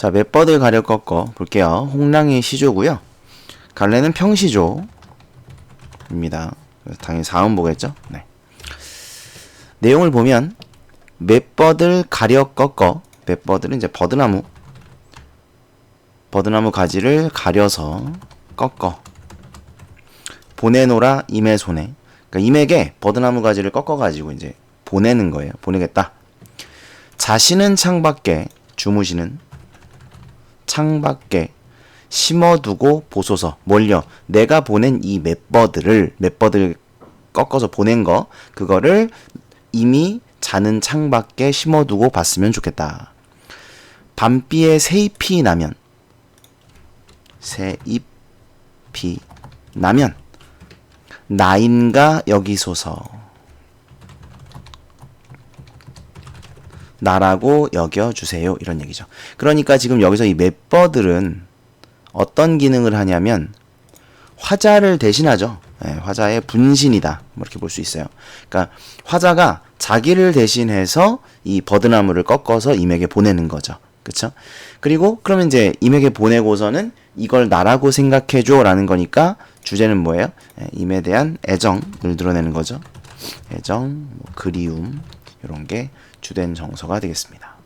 자, 맷버들 가려 꺾어 볼게요. 홍랑이 시조고요. 갈래는 평시조입니다. 당연히 사음보겠죠? 네. 내용을 보면 맷버들 가려 꺾어 맷버들은 이제 버드나무 버드나무 가지를 가려서 꺾어 보내노라 임의 손에 그러니까 임에게 버드나무 가지를 꺾어 가지고 이제 보내는 거예요. 보내겠다. 자신은 창밖에 주무시는 창밖에 심어두고 보소서 뭘요? 내가 보낸 이 맷버들을 맷버들 꺾어서 보낸 거 그거를 이미 자는 창밖에 심어두고 봤으면 좋겠다. 밤비에 새잎이 나면 새잎이 나면 나인가 여기소서 나라고 여겨주세요 이런 얘기죠. 그러니까 지금 여기서 이 맷버들은 어떤 기능을 하냐면 화자를 대신하죠. 예, 화자의 분신이다. 뭐 이렇게 볼 수 있어요. 그러니까 화자가 자기를 대신해서 이 버드나무를 꺾어서 임에게 보내는 거죠. 그쵸? 그리고 그러면 이제 임에게 보내고서는 이걸 나라고 생각해줘 라는 거니까 주제는 뭐예요? 예, 임에 대한 애정을 드러내는 거죠. 애정, 뭐 그리움 이런 게 주된 정서가 되겠습니다.